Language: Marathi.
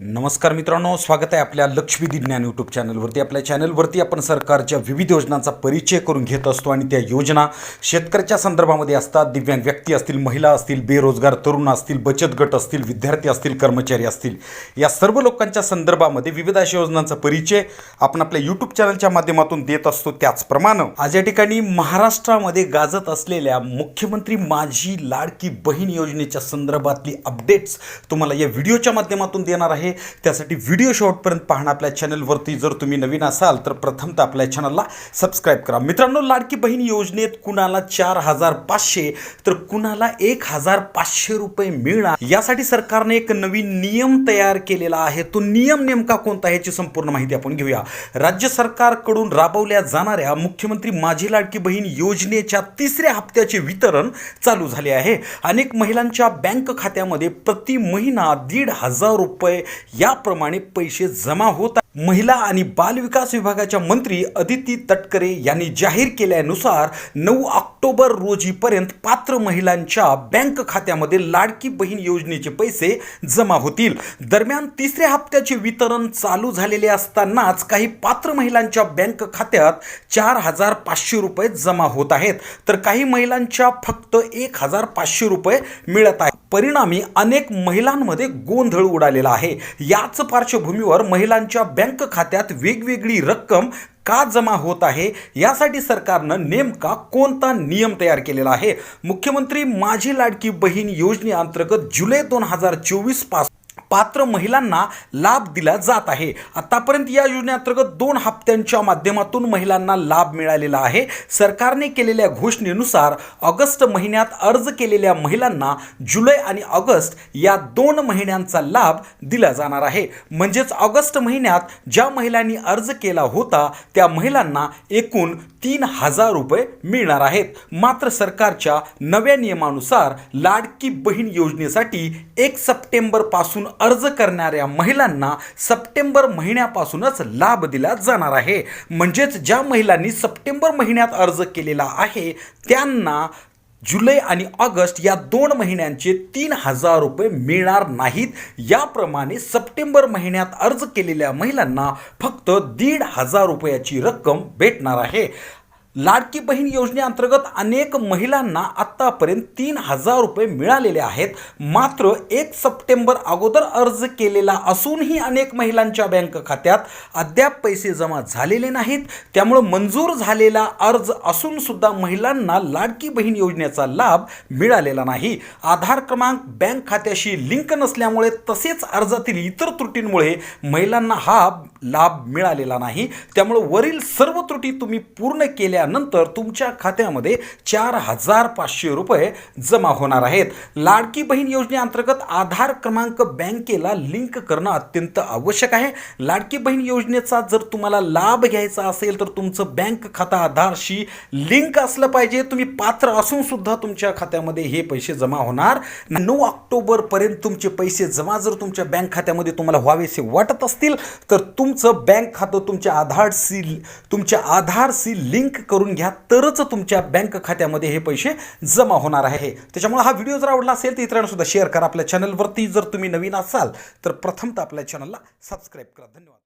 नमस्कार मित्रांनो स्वागत आहे आपल्या लक्ष्मी विज्ञान यूट्यूब चॅनलवरती आपल्या चॅनलवरती आपण सरकारच्या विविध योजनांचा परिचय करून घेत असतो आणि त्या योजना शेतकऱ्याच्या संदर्भामध्ये असतात. दिव्यांग व्यक्ती असतील महिला असतील बेरोजगार तरुण असतील बचत गट असतील विद्यार्थी असतील कर्मचारी असतील. या सर्व लोकांच्या संदर्भामध्ये विविध अशा योजनांचा परिचय आपण आपल्या यूट्यूब चॅनलच्या माध्यमातून देत असतो. त्याचप्रमाणे आज या ठिकाणी महाराष्ट्रामध्ये गाजत असलेल्या मुख्यमंत्री माझी लाडकी बहीण योजनेच्या संदर्भातली अपडेट्स तुम्हाला या व्हिडिओच्या माध्यमातून देणार आहे. त्यासाठी व्हिडिओ शॉर्टपर्यंत पाहणं आपल्या चॅनलवरती जर तुम्ही नवीन असाल तर प्रथमतः आपल्या चॅनलला सबस्क्राईब करा. मित्रांनो लाडकी बहीण योजनेत कुणाला चार हजार पाचशे तर कुणाला एक हजार पाचशे रुपये मिळणार? यासाठी सरकारने एक नवीन नियम तयार केलेला आहे. तो नियम नेमका कोणता याची संपूर्ण माहिती आपण घेऊया. राज्य सरकारकडून राबवल्या जाणाऱ्या मुख्यमंत्री माझी लाडकी बहीण योजनेच्या तिसऱ्या हप्त्याचे वितरण चालू झाले आहे. अनेक महिलांच्या बँक खात्यामध्ये प्रति महिना दीड हजार रुपये याप्रमाणे पैसे जमा होत आहेत. महिला आणि बालविकास विभागाच्या मंत्री अदिती तटकरे यांनी जाहीर केल्यानुसार नऊ ऑक्टोबर रोजीपर्यंत पात्र महिलांच्या बँक खात्यामध्ये लाडकी बहीण योजनेचे पैसे जमा होतील. दरम्यान तिसऱ्या हप्त्याचे वितरण चालू झालेले असतानाच काही पात्र महिलांच्या बँक खात्यात चार हजार पाचशे रुपये जमा होत आहेत. तर काही महिलांच्या फक्त एक हजार पाचशे रुपये मिळत आहेत. परिणामी अनेक महिलांमध्ये गोंधळ उडालेला आहे. याच पार्श्वभूमीवर महिलांच्या बँक खात्यात वेगवेगळी रक्कम का जमा होत आहे? यासाठी सरकारनं नेमका कोणता नियम तयार केलेला आहे? मुख्यमंत्री माझी लाडकी बहीण योजनेअंतर्गत जुलै दोन हजार चोवीसपासून पात्र महिलांना लाभ दिला जात आहे. आतापर्यंत या योजनेअंतर्गत दोन हप्त्यांच्या माध्यमातून महिलांना लाभ मिळालेला आहे. सरकारने केलेल्या घोषणेनुसार ऑगस्ट महिन्यात अर्ज केलेल्या महिलांना जुलै आणि ऑगस्ट या दोन महिन्यांचा लाभ दिला जाणार आहे. म्हणजेच ऑगस्ट महिन्यात ज्या महिलांनी अर्ज केला होता त्या महिलांना एकूण तीन हजार रुपये मिळणार आहेत. मात्र सरकारच्या नव्या नियमानुसार लाडकी बहीण योजनेसाठी एक सप्टेंबरपासून अर्ज करणाऱ्या महिलांना सप्टेंबर महिन्यापासूनच लाभ दिला जाणार आहे. म्हणजेच ज्या महिलांनी सप्टेंबर महिन्यात अर्ज केलेला आहे त्यांना जुलै आणि ऑगस्ट या दोन महिन्यांचे तीन हजार रुपये मिळणार नाहीत. याप्रमाणे सप्टेंबर महिन्यात अर्ज केलेल्या महिलांना फक्त दीड हजार रुपयाची रक्कम भेटणार आहे. लाडकी बहीण योजनेअंतर्गत अनेक महिलांना आत्तापर्यंत तीन हजार रुपये मिळालेले आहेत. मात्र एक सप्टेंबर अगोदर अर्ज केलेला असूनही अनेक महिलांच्या बँक खात्यात अद्याप पैसे जमा झालेले नाहीत. त्यामुळं मंजूर झालेला अर्ज असूनसुद्धा महिलांना लाडकी बहीण योजनेचा लाभ मिळालेला नाही. आधार क्रमांक बँक खात्याशी लिंक नसल्यामुळे तसेच अर्जातील इतर त्रुटींमुळे महिलांना हा लाभ मिळालेला नाही. त्यामुळं वरील सर्व त्रुटी तुम्ही पूर्ण केल्या केल्यानंतर तुमच्या खात्यामध्ये चार हजार पाचशे रुपये जमा होणार आहेत. लाडकी बहीण योजनेअंतर्गत आधार क्रमांक बँकेला लिंक करणं अत्यंत आवश्यक आहे. लाडकी बहीण योजनेचा जर तुम्हाला लाभ घ्यायचा असेल तर तुमचं बँक खातं आधारशी लिंक असलं पाहिजे. तुम्ही पात्र असून सुद्धा तुमच्या खात्यामध्ये हे पैसे जमा होणार. नऊ ऑक्टोबर पर्यंत तुमचे पैसे जमा जर तुमच्या बँक खात्यामध्ये तुम्हाला व्हावेसे वाटत असतील तर तुमचं बँक खातं तुमच्या आधारशी तुमच्या आधारशी लिंक करून करून घ्या तरच तुमच्या बँक खात्यामध्ये हे पैसे जमा होणार आहे. त्याच्यामुळे हा व्हिडिओ जर आवडला असेल तर इतरांनासुद्धा शेअर करा. आपल्या चॅनलवरती जर तुम्ही नवीन असाल तर प्रथमतः आपल्या चॅनलला सबस्क्राईब करा. धन्यवाद.